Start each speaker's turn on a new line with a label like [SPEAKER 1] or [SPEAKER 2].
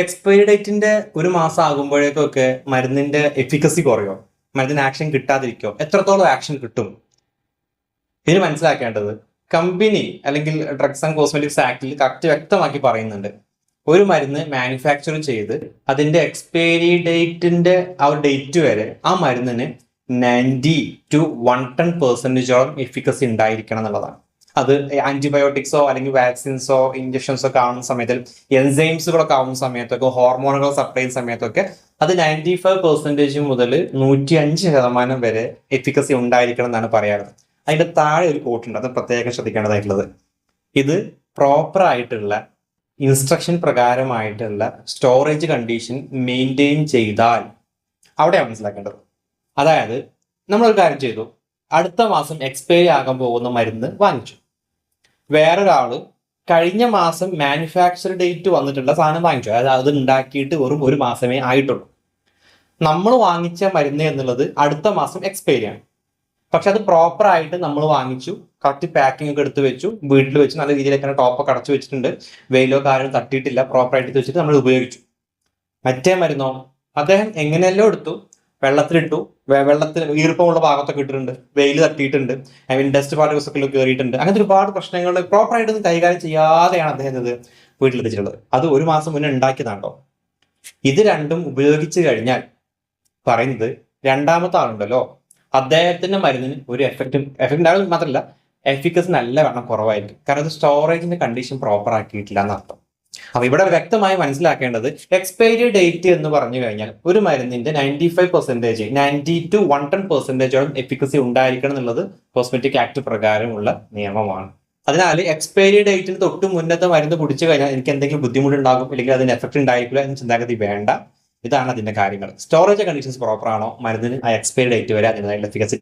[SPEAKER 1] Expiry ഡേറ്റിന്റെ ഒരു മാസം ആകുമ്പോഴേക്കൊക്കെ മരുന്നിന്റെ എഫിക്കസി കുറയോ? മരുന്നിന് ആക്ഷൻ കിട്ടാതിരിക്കോ? എത്രത്തോളം ആക്ഷൻ കിട്ടും? ഇതിന് മനസ്സിലാക്കേണ്ടത് കമ്പനി അല്ലെങ്കിൽ ഡ്രഗ്സ് ആൻഡ് കോസ്മെറ്റിക്സ് ആക്ടിൽ കറക്റ്റ് വ്യക്തമാക്കി പറയുന്നുണ്ട്. ഒരു മരുന്ന് മാനുഫാക്ചർ ചെയ്ത് അതിന്റെ എക്സ്പയറി ഡേറ്റിന്റെ ആ ഒരു ഡേറ്റ് വരെ ആ മരുന്നിന് നയന്റി ടു വൺ ടെൻ പെർസെന്റേജോളം എഫിക്കസി ഉണ്ടായിരിക്കണം എന്നുള്ളതാണ്. അത് ആന്റിബയോട്ടിക്സോ അല്ലെങ്കിൽ വാക്സിൻസോ ഇഞ്ചക്ഷൻസോ കാണുന്ന ആവുന്ന സമയത്ത് എൻസൈംസുകളൊക്കെ ആവുന്ന സമയത്തൊക്കെ ഹോർമോണുകൾ സപ്ലൈ ചെയ്യുന്ന സമയത്തൊക്കെ അത് നയന്റി ഫൈവ് പെർസെന്റേജ് മുതൽ നൂറ്റി അഞ്ച് ശതമാനം വരെ എഫിക്കസി ഉണ്ടായിരിക്കണം എന്നാണ് പറയാറ് അതിന്റെ താഴെ ഒരു കോട്ടുണ്ട് അത് പ്രത്യേകം ശ്രദ്ധിക്കേണ്ടതായിട്ടുള്ളത്. ഇത് പ്രോപ്പർ ആയിട്ടുള്ള ഇൻസ്ട്രക്ഷൻ പ്രകാരമായിട്ടുള്ള സ്റ്റോറേജ് കണ്ടീഷൻ മെയിന്റെയിൻ ചെയ്താൽ അവിടെയാണ് മനസ്സിലാക്കേണ്ടത്. അതായത് നമ്മളൊരു കാര്യം ചെയ്തു. അടുത്ത മാസം എക്സ്പയറി ആകാൻ പോകുന്ന മരുന്ന് വാങ്ങിച്ചു. വേറൊരാൾ കഴിഞ്ഞ മാസം മാനുഫാക്ചർ ഡേറ്റ് വന്നിട്ടുള്ള സാധനം വാങ്ങിച്ചു. അതായത് അത് ഉണ്ടാക്കിയിട്ട് വെറും ഒരു മാസമേ ആയിട്ടുള്ളൂ. നമ്മൾ വാങ്ങിച്ച മരുന്ന് എന്നുള്ളത് അടുത്ത മാസം എക്സ്പയറി ആണ്. പക്ഷെ അത് പ്രോപ്പർ ആയിട്ട് നമ്മൾ വാങ്ങിച്ചു കറക്റ്റ് പാക്കിംഗ് ഒക്കെ എടുത്ത് വെച്ചു വീട്ടിൽ വെച്ച് നല്ല രീതിയിലൊക്കെ ടോപ്പൊക്കെ അടച്ചു വെച്ചിട്ടുണ്ട്. വെയിലോ കാര്യം തട്ടിയിട്ടില്ല പ്രോപ്പർ ആയിട്ട് വെച്ചിട്ട് നമ്മൾ ഉപയോഗിച്ചു. മറ്റേ മരുന്നോ? അദ്ദേഹം എങ്ങനെയല്ലോ എടുത്തു. വെള്ളത്തിലിട്ടു. വെള്ളത്തിൽ ഈർപ്പമുള്ള ഭാഗത്തൊക്കെ ഇട്ടിട്ടുണ്ട്. വെയിൽ തട്ടിയിട്ടുണ്ട്. ഐ മീൻ ഡസ്റ്റ് പാർട്ടിക്കൽസ് ഒക്കെ കയറിയിട്ടുണ്ട്. അങ്ങനത്തെ ഒരുപാട് പ്രശ്നങ്ങൾ പ്രോപ്പറായിട്ടൊന്നും കൈകാര്യം ചെയ്യാതെയാണ് അദ്ദേഹം ഇത് വീട്ടിലെത്തിച്ചിട്ടുള്ളത്. അത് ഒരു മാസം മുന്നേ ഉണ്ടാക്കിയതാണോ ഇത് രണ്ടും ഉപയോഗിച്ച് കഴിഞ്ഞാൽ പറയുന്നത് രണ്ടാമത്തെ ആളുണ്ടല്ലോ. അദ്ദേഹത്തിന്റെ മരുന്നിന് ഒരു എഫക്റ്റും എഫക്റ്റ് ഉണ്ടാകുന്നത് മാത്രമല്ല എഫിക്കസ് നല്ല വണ്ണം കുറവായിരിക്കും. കാരണം അത് സ്റ്റോറേജിന്റെ കണ്ടീഷൻ പ്രോപ്പർ ആക്കിയിട്ടില്ല എന്നർത്ഥം. അപ്പൊ ഇവിടെ വ്യക്തമായി മനസ്സിലാക്കേണ്ടത് എക്സ്പയറി ഡേറ്റ് എന്ന് പറഞ്ഞു കഴിഞ്ഞാൽ ഒരു മരുന്നിന്റെ ninety five percentage ninety two one ten പെർസെന്റേജോളം efficacy ഉണ്ടായിരിക്കണം എന്നുള്ളത് കോസ്മെറ്റിക് ആക്ട് പ്രകാരമുള്ള നിയമമാണ്. അതിനാൽ എക്സ്പയറി ഡേറ്റിന് തൊട്ട് മുന്നത്തെ മരുന്ന് കുടിച്ചു കഴിഞ്ഞാൽ എനിക്ക് എന്തെങ്കിലും ബുദ്ധിമുട്ടുണ്ടാകും അല്ലെങ്കിൽ അതിന് എഫക്ട് ഉണ്ടായിരിക്കില്ല എന്ന് ചിന്താഗതി വേണ്ട. ഇതാണ് അതിന്റെ കാര്യങ്ങൾ. സ്റ്റോറേജ് കണ്ടീഷൻസ് പ്രോപ്പർ ആണോ മരുന്നിന് ആ എക്സ്പയറി ഡേറ്റ് വരെ അതിനുള്ള എഫിക്കസി